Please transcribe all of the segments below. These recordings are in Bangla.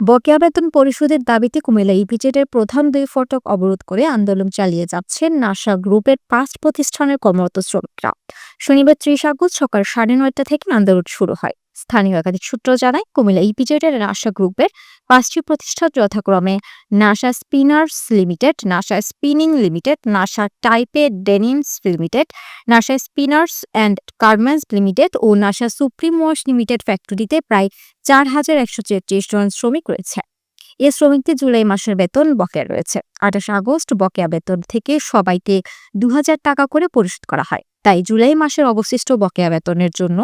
বকেয়া বেতন পরিশোধের দাবিতে কুমিল্লা ইপিজেডের প্রধান দুই ফটক অবরোধ করে আন্দোলন চালিয়ে যাচ্ছেন নাসা গ্রুপের পাঁচ প্রতিষ্ঠানের কর্মরত শ্রমিকরা। শনিবার ত্রিশ আগস্ট সকাল সাড়ে নয়টা থেকে আন্দোলন শুরু হয়। স্থানীয় একাধিক সূত্র জানায়, কুমিল্লা ইপিজেডের নাসা গ্রুপের পাঁচটি প্রতিষ্ঠান যথাক্রমে Nasa spinners limited, Nasa spinning limited, Nasa Taipei denims limited, Nasa spinners and garments limited O Nasa supreme wash limited ফ্যাক্টরিতে প্রায় চার হাজার একশো তেত্রিশ জন শ্রমিক রয়েছে। এ শ্রমিকদের জুলাই মাসের বেতন বকেয়া রয়েছে। আঠাশ আগস্ট বকেয়া বেতন থেকে সবাইকে দু হাজার টাকা করে পরিশোধ করা হয়। তাই জুলাই মাসের অবশিষ্ট বকেয়া বেতনের জন্য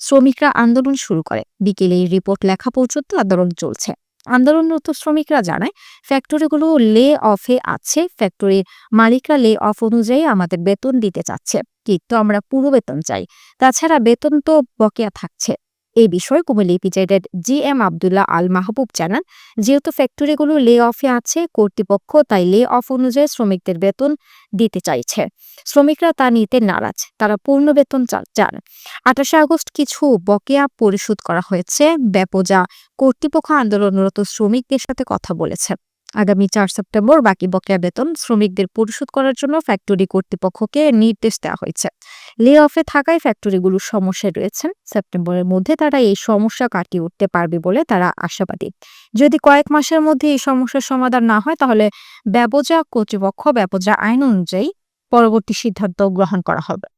শ্রমিকরা আন্দোলন শুরু করে। বিকেলে এই রিপোর্ট লেখা পর্যন্ত আন্দোলন চলছে। আন্দোলনরত শ্রমিকরা জানায়, ফ্যাক্টরিগুলো লে অফে আছে। ফ্যাক্টরির মালিকরা লে অফ অনুযায়ী আমাদের বেতন দিতে চাচ্ছে। কিন্তু আমরা পুরো বেতন চাই। তাছাড়া বেতন তো বকেয়া থাকছে। এই বিষয়ে কুমিল্লা ইপিজেডের জি এম আবদুল্লাহ আল মাহবুব জানান, যেহেতু ফ্যাক্টরিগুলো লে অফে আছে, কর্তৃপক্ষ তাই লে অফ অনুযায়ী শ্রমিকদের বেতন দিতে চাইছে। শ্রমিকরা তা নিতে নারাজ। তারা পূর্ণ বেতন চান। আঠাশে আগস্ট কিছু বকেয়া পরিশোধ করা হয়েছে। ব্যাপজা কর্তৃপক্ষ আন্দোলনরত শ্রমিকদের সাথে কথা বলেছে। আগামী চার সেপ্টেম্বর বাকি বকেয়া বেতন শ্রমিকদের পরিশোধ করার জন্য ফ্যাক্টরি কর্তৃপক্ষকে নির্দেশ দেওয়া হয়েছে। লে অফে থাকায় ফ্যাক্টরিগুলো সমস্যায় রয়েছেন। সেপ্টেম্বরের মধ্যে তারা এই সমস্যা কাটিয়ে উঠতে পারবে বলে তারা আশাবাদী। যদি কয়েক মাসের মধ্যে এই সমস্যার সমাধান না হয়, তাহলে ব্যবজা কর্তৃপক্ষ ব্যবজা আইন অনুযায়ী পরবর্তী সিদ্ধান্ত গ্রহণ করা হবে।